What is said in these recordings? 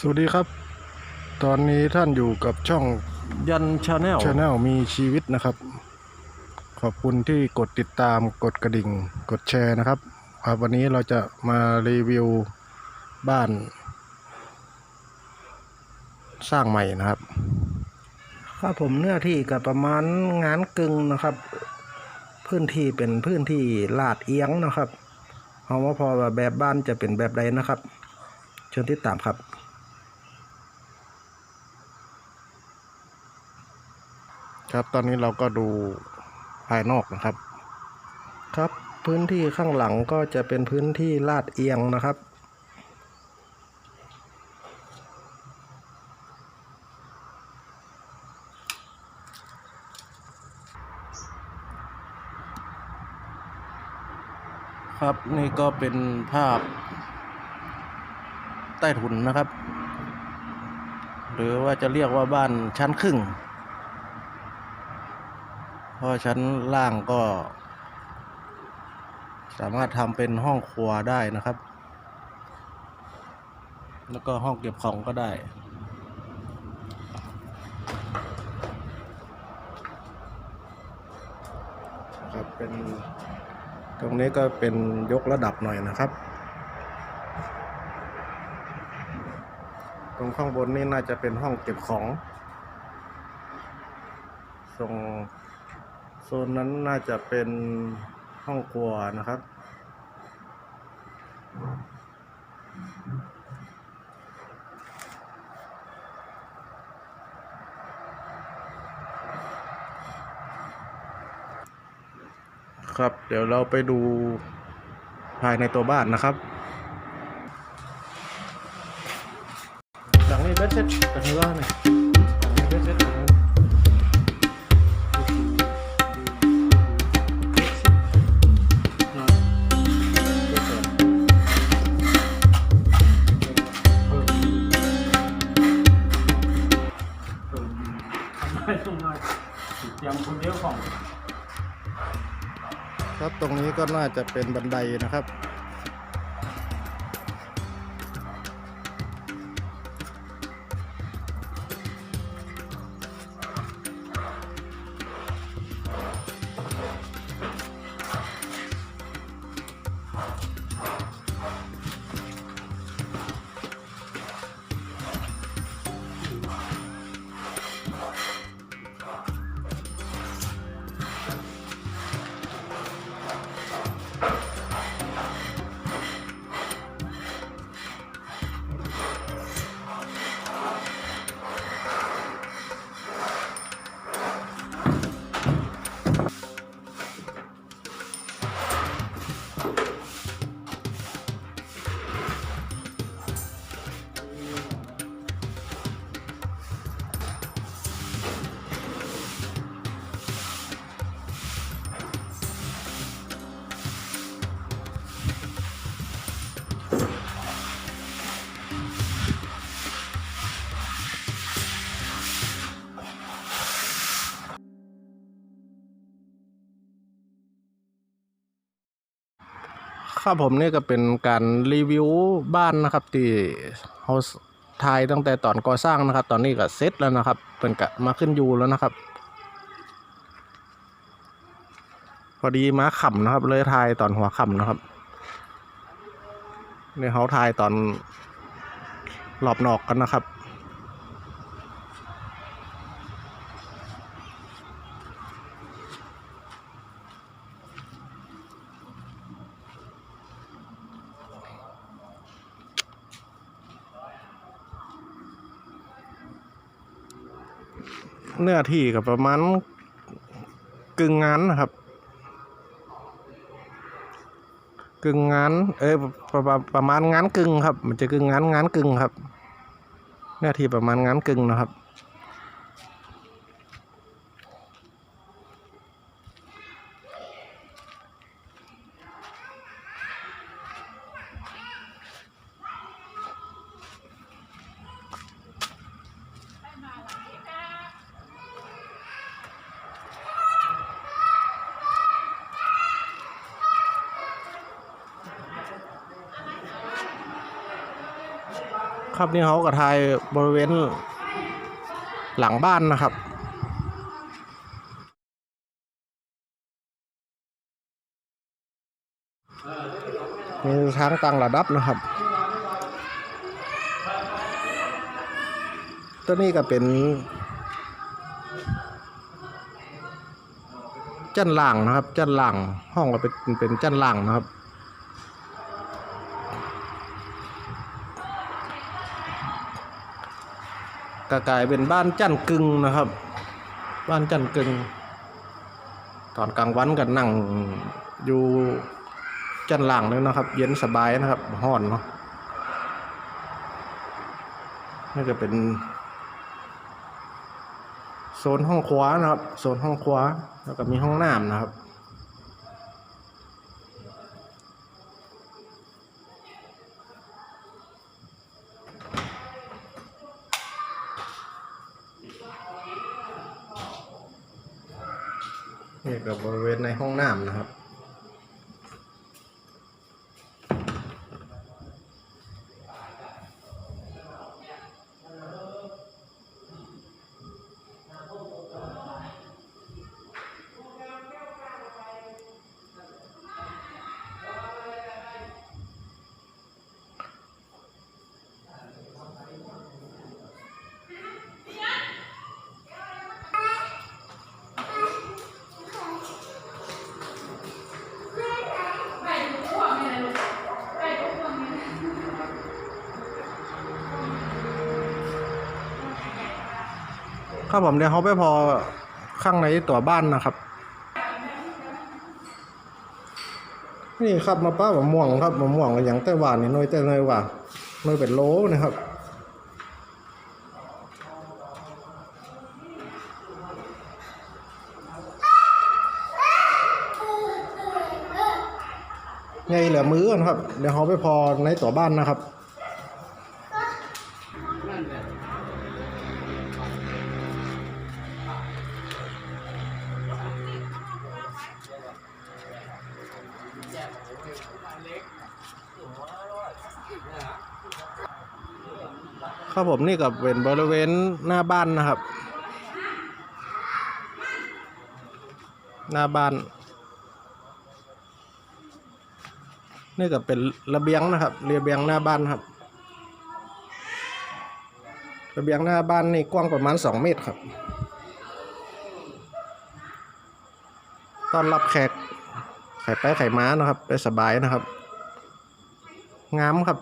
สวัสดีครับ ตอนนี้ท่านอยู่กับช่องยันชาแนลชาแนลมีชีวิตนะครับ ขอบคุณที่กดติดตามกดกระดิ่ง กดแชร์นะครับครับวันนี้เราจะมารีวิวบ้าน สร้างใหม่นะครับ ครับผมเนื้อที่กับประมาณงานกึ่งนะครับ พื้นที่เป็นพื้นที่ลาดเอียงนะครับเอาว่าพอว่าแบบบ้านจะเป็นแบบใดนะครับเชิญติดตามครับ ครับตอนนี้เราก็ดูภายนอกนะครับ ครับพื้นที่ข้างหลังก็จะเป็นพื้นที่ลาดเอียงนะครับ ครับนี่ก็เป็นภาพใต้ถุนนะครับ หรือว่าจะเรียกว่าบ้านชั้นครึ่ง เพราะชั้นล่างก็ สามารถทำเป็นห้องครัวได้นะครับ แล้วก็ห้องเก็บของก็ได้ครับเป็นตรงนี้ก็เป็นยกระดับหน่อยนะครับ ตรงข้างบนนี่น่าจะเป็นห้องเก็บของตรง โซนนั้นน่าจะเป็นห้องครัวนะครับ ครับ เดี๋ยวเราไปดูภายในตัวบ้านนะครับ หลังนี้เบ็ดเซ็ตกันที่ว่าเนี่ย็น่าจะเป็นบันไดนะครับ ครับผมนี่ก็เป็นการรีวิวบ้านนะครับที่เขาถ่ายตั้งแต่ตอนก่อสร้างนะครับ ตอนนี้ก็เสร็จแล้วนะครับเป็นกะมาขึ้นอยู่แล้วนะครับ พอดีมาขำนะครับ เลยถ่ายตอนหัวขำนะครับนี่เขาถ่ายตอนรอบนอกกันนะครับ เนื้อที่กับประมาณกึ่งงานนะครับ กึ่งงาน เอ้ยประมาณประมาณงานกึ่งครับ มันจะกึ่งงานงานกึ่งครับ เนื้อที่ประมาณงานกึ่งนะครับ ครับนี่เขาก็ถ่ายบริเวณหลังบ้านนะครับมีทางต่างระดับนะครับ ตัวนี้ก็เป็นจันล่างนะครับ จันล่างห้องก็เป็นเป็นจันล่างนะครับ ก็กลายเป็นบ้านจันกึ่งนะครับ บ้านจันกึ่งตอนกลางวันก็นั่งอยู่จันหล่างเลยนะครับ เย็นสบายนะครับห้อนเนาะนี่ก็เป็น โซนห้องครัวนะครับ โซนห้องครัวแล้วก็มีห้องน้ำนะครับ นี่กับบริเวณในห้องน้ำนะครับ ครับผมเดี๋ยวเขาไปพอข้างในตัวบ้านนะครับ นี่ครับมาป้ามะม่วงครับมะม่วงอย่างไต้หวันนี่น้อยแต่น้อยกว่าน้อยเป็นโลนะครับไงเหลือมือก่อนครับ เดี๋ยวเขาไปพอในตัวบ้านนะครับ ครับผมนี่กับเป็นบริเวณหน้าบ้านนะครับ หน้าบ้าน นี่ก็เป็นระเบียงนะครับระเบียงหน้าบ้านครับระเบียงหน้าบ้านนี่กว้างประมาณสองเมตรครับต้อนรับแขกไข่ไปไข่ม้านะครับไปสบายนะครับ งามครับ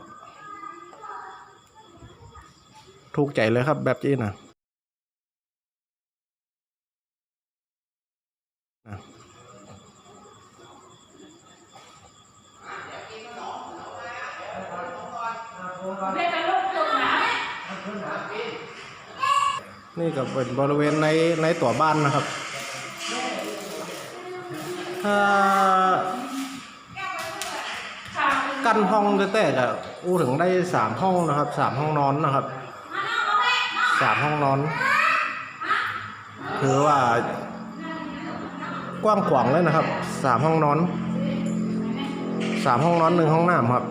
ถูกใจเลยครับแบบนี้นะนี่ก็เป็นบริเวณในในตัวบ้านนะครับ ถ้ากั้นห้องแต่ๆก็อู้ถึงได้สามห้องนะครับสามห้องนอนนะครับ สามห้องนอนถือว่ากว้างขวางเลยนะครับสามห้องนอนสามห้องนอนหนึ่งห้องน้ำครับ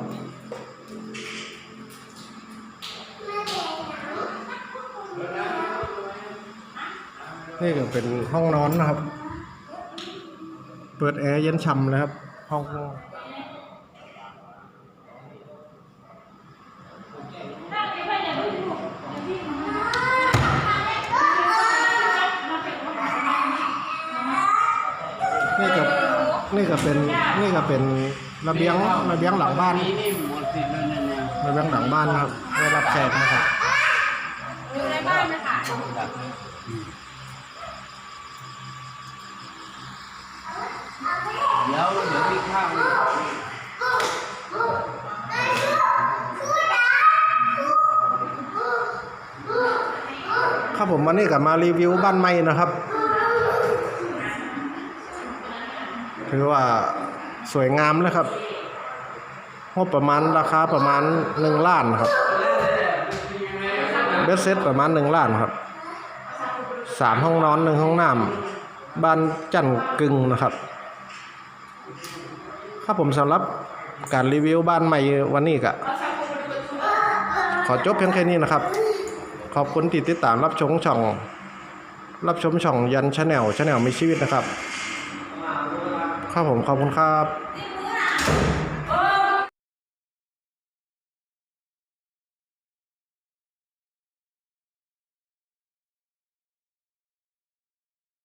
นี่ก็เป็นห้องนอนนะครับ เปิดแอร์เย็นฉ่ำเลยครับ ห้อง นี่ก็ นี่ก็เป็นนี่ก็เป็นระเบียงระเบียงหลังบ้านนี่นี่หมดสิทธิ์แล้วเนี่ยนะระเบียงหลังบ้านนะครับไว้รับแขกนะครับอยู่ในบ้านนะคะเดี๋ยวเดี๋ยวพี่ข้าวครับผมวันนี้ก็มารีวิวบ้านใหม่นะครับ ถือว่าสวยงามเลยครับงบประมาณราคาประมาณหนึ่งล้านครับเบสเซ็ตประมาณหนึ่งล้านครับสามห้องนอนหนึ่งห้องน้ำบ้านจันกึ่งนะครับครับผมสำหรับการรีวิวบ้านใหม่วันนี้ก็ขอจบเพียงแค่นี้นะครับ ขอบคุณที่ติดตามรับชมช่อง รับชมช่องยันชาแนลชาแนลมีชีวิตนะครับ ครับผมขอบคุณครับ